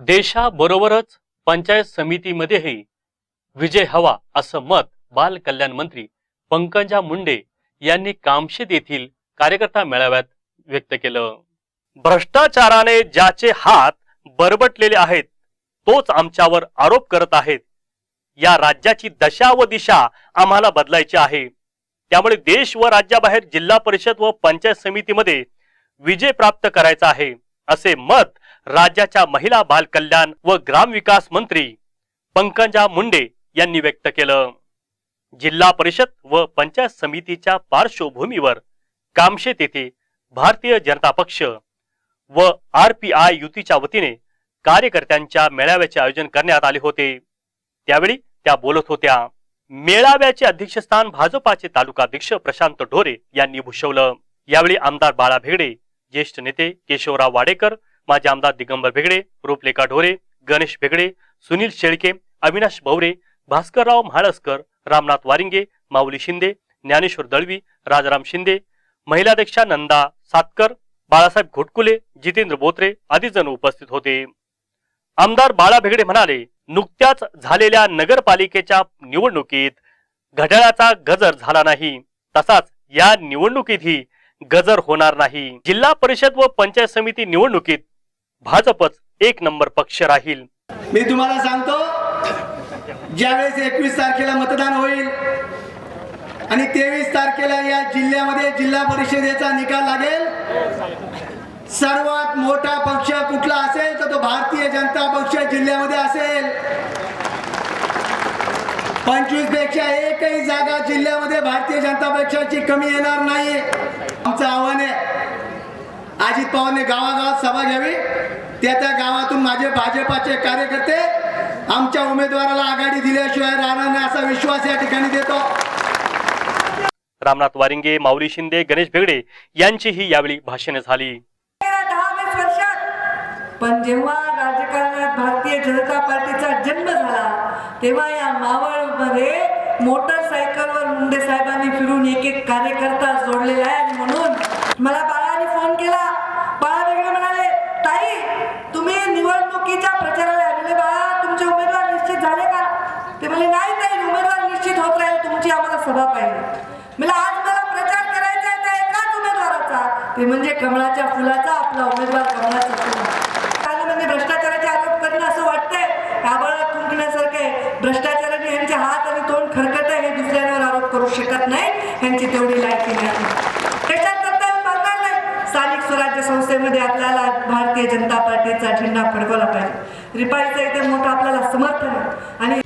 देशाबरोबरच पंचायत समितीमध्येही विजय हवा असं मत बाल कल्याण मंत्री पंकजा मुंडे यांनी कामशेत येथील कार्यकर्ता मेळाव्यात व्यक्त केलं. भ्रष्टाचाराने ज्याचे हात बरबटलेले आहेत तोच आमच्यावर आरोप करत आहेत. या राज्याची दशा व दिशा आम्हाला बदलायची आहे. त्यामुळे देश व राज्याबाहेर जिल्हा परिषद व पंचायत समितीमध्ये विजय प्राप्त करायचा आहे असे मत राज्याच्या महिला बाल कल्याण व ग्रामविकास मंत्री पंकजा मुंडे यांनी व्यक्त केलं. जिल्हा परिषद व पंचायत समितीच्या पार्श्वभूमीवर कामशेत येथे भारतीय जनता पक्ष व आर पी आय युतीच्या वतीने कार्यकर्त्यांच्या मेळाव्याचे आयोजन करण्यात आले होते. त्यावेळी त्या बोलत होत्या. मेळाव्याचे अध्यक्षस्थान भाजपाचे तालुकाध्यक्ष प्रशांत ढोरे यांनी भूषवलं. यावेळी आमदार बाळा भेगडे ज्येष्ठ नेते केशवराव वाडेकर माजी आमदार दिगंबर भेगडे रूपलेखा ढोरे गणेश भेगडे सुनील शेळके अविनाश भवरे भास्करराव म्हाळसकर रामनाथ वारिंगे माऊली शिंदे ज्ञानेश्वर दळवी राजाराम शिंदे महिलाध्यक्षा नंदा सातकर बाळासाहेब घोटकुले जितेंद्र बोत्रे आदी जण उपस्थित होते. आमदार बाळा भेगडे म्हणाले नुकत्याच झालेल्या नगरपालिकेच्या निवडणुकीत घड्याळाचा गजर झाला नाही. तसाच या निवडणुकीतही गजर होणार नाही. जिल्हा परिषद व पंचायत समिती निवडणुकीत भाजपच एक नंबर पक्ष राहील. मी तुम्हाला सांगतो ज्यावेळेस एकवीस तारखेला मतदान होईल आणि तेवीस तारखेला या जिल्ह्यामध्ये जिल्हा परिषदेचा निकाल लागेल सर्वात मोठा पक्ष कुठला असेल तर तो भारतीय जनता पक्ष जिल्ह्यामध्ये असेल. पंचवीसपेक्षा एकही जागा जिल्ह्यामध्ये भारतीय जनता पक्षाची कमी येणार नाही. आमचं आव्हान आहे अजित पवारने गावागावात सभा घ्यावी. त्या त्या गावातून माझे भाजपाचे कार्यकर्ते आमच्या उमेदवाराला आघाडी दिल्याशिवाय राहणार नाही असा विश्वास या ठिकाणी देतो. रामनाथ वारिंगे माऊली शिंदे गणेश भेगडे यांचीही यावेळी भाषणे झाली. पण जेव्हा राजकारणात भारतीय जनता पार्टीचा जन्म झाला तेव्हा या मावळमध्ये मोटरसायकलवर मुंडे साहेबांनी फिरून एक एक कार्यकर्ता जोडलेला आहे. म्हणून मला बाळाने फोन केला बाळा वेगळे म्हणाले ताई तुम्ही निवडणुकीच्या प्रचाराला आले बाळा तुमचे उमेदवार निश्चित झाले का? ते म्हणले नाही ताई उमेदवार निश्चित होत राहील तुमची आम्हाला सभा पाहिजे. मला आज मला प्रचार करायचा आहे त्या एकाच उमेदवाराचा. ते म्हणजे कमळाच्या फुलाचा आपला उमेदवार कमळाचा फुल म्हणजे भ्रष्टाचाराचे आरोप करणं असं वाटतंय आबाळात थुंकण्यासारखं भ्रष्टाचाराने यांचे हात आणि तोंड खरकट आहे हे दुसऱ्यांवर आरोप करू शकत नाही यांची तेवढी भारतीय जनता पार्टीचा झेंडा फडकवला पाहिजे. रिपाईचं इथे मोठं आपल्याला समर्थन आहे. आणि